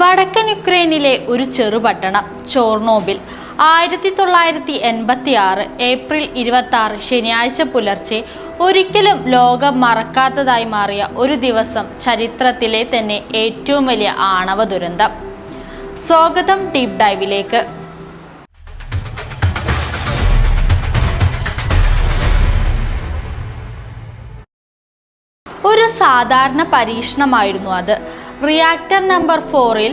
വടക്കൻ യുക്രൈനിലെ ഒരു ചെറുപട്ടണം ചോർണോബിൽ. ആയിരത്തി തൊള്ളായിരത്തി എൺപത്തി ആറ് ഏപ്രിൽ ഇരുപത്തി ആറ് ശനിയാഴ്ച പുലർച്ചെ ഒരിക്കലും ലോകം മറക്കാത്തതായി മാറിയ ഒരു ദിവസം ചരിത്രത്തിലെ തന്നെ ഏറ്റവും വലിയ ആണവ ദുരന്തം. സ്വാഗതം ഡീപ് ഡൈവിലേക്ക്. സാധാരണ പരീക്ഷണമായിരുന്നു അത്. റിയാക്ടർ നമ്പർ ഫോറിൽ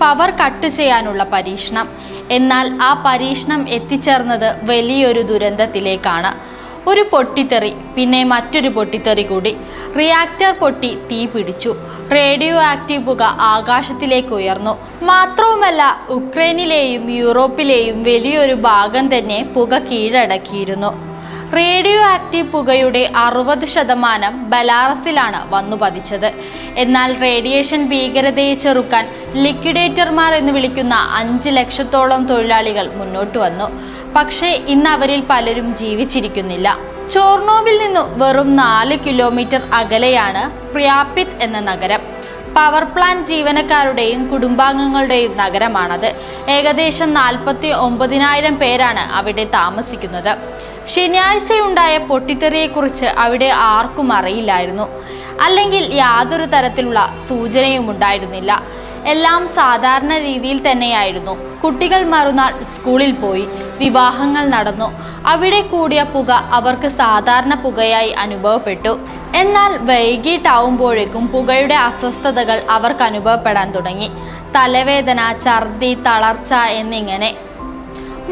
പവർ കട്ട് ചെയ്യാനുള്ള പരീക്ഷണം. എന്നാൽ ആ പരീക്ഷണം എത്തിച്ചേർന്നത് വലിയൊരു ദുരന്തത്തിലേക്കാണ്. ഒരു പൊട്ടിത്തെറി പിന്നെ മറ്റൊരു പൊട്ടിത്തെറി കൂടി. റിയാക്ടർ പൊട്ടി തീ പിടിച്ചു. റേഡിയോ ആക്റ്റീവ് പുക ആകാശത്തിലേക്ക് ഉയർന്നു. മാത്രവുമല്ല ഉക്രൈനിലെയും യൂറോപ്പിലെയും വലിയൊരു ഭാഗം തന്നെ പുക കീഴടക്കിയിരുന്നു. റേഡിയോ ആക്റ്റീവ് പുകയുടെ അറുപത് ശതമാനം ബലാറസിലാണ് വന്നു പതിച്ചത് എന്നാൽ റേഡിയേഷൻ ഭീകരതയെ ചെറുക്കാൻ ലിക്വിഡേറ്റർമാർ എന്ന് വിളിക്കുന്ന അഞ്ച് ലക്ഷത്തോളം തൊഴിലാളികൾ മുന്നോട്ട് വന്നു. പക്ഷേ ഇന്ന് അവരിൽ പലരും ജീവിച്ചിരിക്കുന്നില്ല. ചോർണോവിൽ നിന്ന് വെറും നാല് കിലോമീറ്റർ അകലെയാണ് പ്രിയാപിത് എന്ന നഗരം. പവർ പ്ലാന്റ് ജീവനക്കാരുടെയും കുടുംബാംഗങ്ങളുടെയും നഗരമാണത്. ഏകദേശം നാൽപ്പത്തി ഒമ്പതിനായിരം പേരാണ് അവിടെ താമസിക്കുന്നത്. ശനിയാഴ്ചയുണ്ടായ പൊട്ടിത്തെറിയെക്കുറിച്ച് അവിടെ ആർക്കും അറിയില്ലായിരുന്നു. അല്ലെങ്കിൽ യാതൊരു തരത്തിലുള്ള സൂചനയും ഉണ്ടായിരുന്നില്ല. എല്ലാം സാധാരണ രീതിയിൽ തന്നെയായിരുന്നു. കുട്ടികൾ മറുനാൾ സ്കൂളിൽ പോയി വിവാഹങ്ങൾ നടന്നു. അവിടെ കൂടിയ പുക അവർക്ക് സാധാരണ പുകയായി അനുഭവപ്പെട്ടു. എന്നാൽ വൈകിട്ടാവുമ്പോഴേക്കും പുകയുടെ അസ്വസ്ഥതകൾ അവർക്ക് അനുഭവപ്പെടാൻ തുടങ്ങി. തലവേദന ഛർദി തളർച്ച എന്നിങ്ങനെ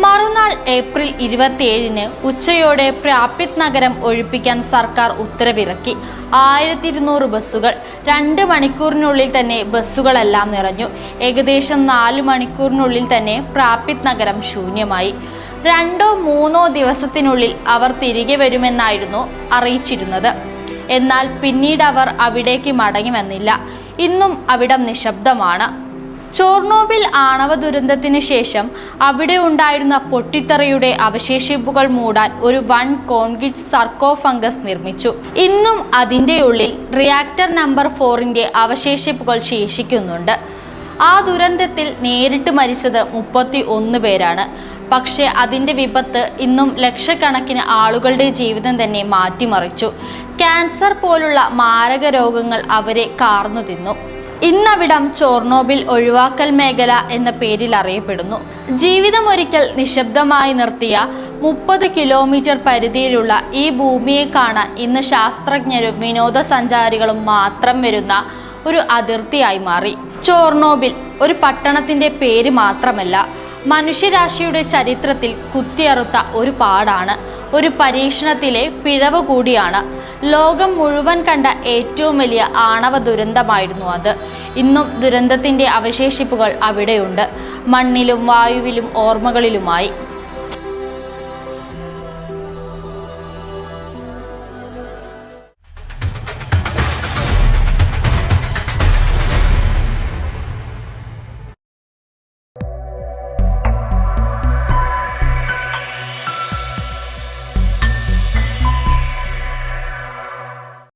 മറുനാൾ ഏപ്രിൽ ഇരുപത്തിയേഴിന് ഉച്ചയോടെ പ്രാപിത് നഗരം ഒഴിപ്പിക്കാൻ സർക്കാർ ഉത്തരവിറക്കി. ആയിരത്തി ഇരുന്നൂറ് ബസ്സുകൾ രണ്ട് മണിക്കൂറിനുള്ളിൽ തന്നെ ബസ്സുകളെല്ലാം നിറഞ്ഞു. ഏകദേശം നാല് മണിക്കൂറിനുള്ളിൽ തന്നെ പ്രാപിത് നഗരം ശൂന്യമായി. രണ്ടോ മൂന്നോ ദിവസത്തിനുള്ളിൽ അവർ തിരികെ വരുമെന്നായിരുന്നു അറിയിച്ചിരുന്നത്. എന്നാൽ പിന്നീട് അവർ അവിടേക്ക് മടങ്ങി വന്നില്ല ഇന്നും അവിടം നിശബ്ദമാണ്. ചോർണോബിൽ ആണവ ദുരന്തത്തിന് ശേഷം അവിടെ ഉണ്ടായിരുന്ന പൊട്ടിത്തെറിയുടെ അവശേഷിപ്പുകൾ മൂടാൻ ഒരു വൺ കോൺക്രീറ്റ് സർക്കോഫംഗസ് നിർമ്മിച്ചു. ഇന്നും അതിന്റെ ഉള്ളിൽ റിയാക്ടർ നമ്പർ ഫോറിന്റെ അവശേഷിപ്പുകൾ ശേഷിക്കുന്നുണ്ട്. ആ ദുരന്തത്തിൽ നേരിട്ട് മരിച്ചത് മുപ്പത്തി ഒന്ന് പേരാണ്. പക്ഷേ അതിന്റെ വിപത്ത് ഇന്നും ലക്ഷക്കണക്കിന് ആളുകളുടെ ജീവിതം തന്നെ മാറ്റിമറിച്ചു. ക്യാൻസർ പോലുള്ള മാരക രോഗങ്ങൾ അവരെ കാർന്നു തിന്നു. ഇന്നവിടം ചോർണോബിൽ ഒഴിവാക്കൽ മേഖല എന്ന പേരിൽ അറിയപ്പെടുന്നു. ജീവിതം ഒരിക്കൽ നിശബ്ദമായി നിർത്തിയ മുപ്പത് കിലോമീറ്റർ പരിധിയിലുള്ള ഈ ഭൂമിയെ കാണാൻ ഇന്ന് ശാസ്ത്രജ്ഞരും വിനോദസഞ്ചാരികളും മാത്രം വരുന്ന ഒരു അതിർത്തിയായി മാറി. ചോർണോബിൽ ഒരു പട്ടണത്തിന്റെ പേര് മാത്രമല്ല മനുഷ്യരാശിയുടെ ചരിത്രത്തിൽ കുത്തിയറുത്ത ഒരു പാടാണ്. ഒരു പരീക്ഷണത്തിലെ പിഴവ് കൂടിയാണ്. ലോകം മുഴുവൻ കണ്ട ഏറ്റവും വലിയ ആണവ ദുരന്തമായിരുന്നു അത്. ഇന്നും ദുരന്തത്തിന്റെ അവശേഷിപ്പുകൾ അവിടെയുണ്ട്. മണ്ണിലും വായുവിലും ഓർമ്മകളിലുമായി.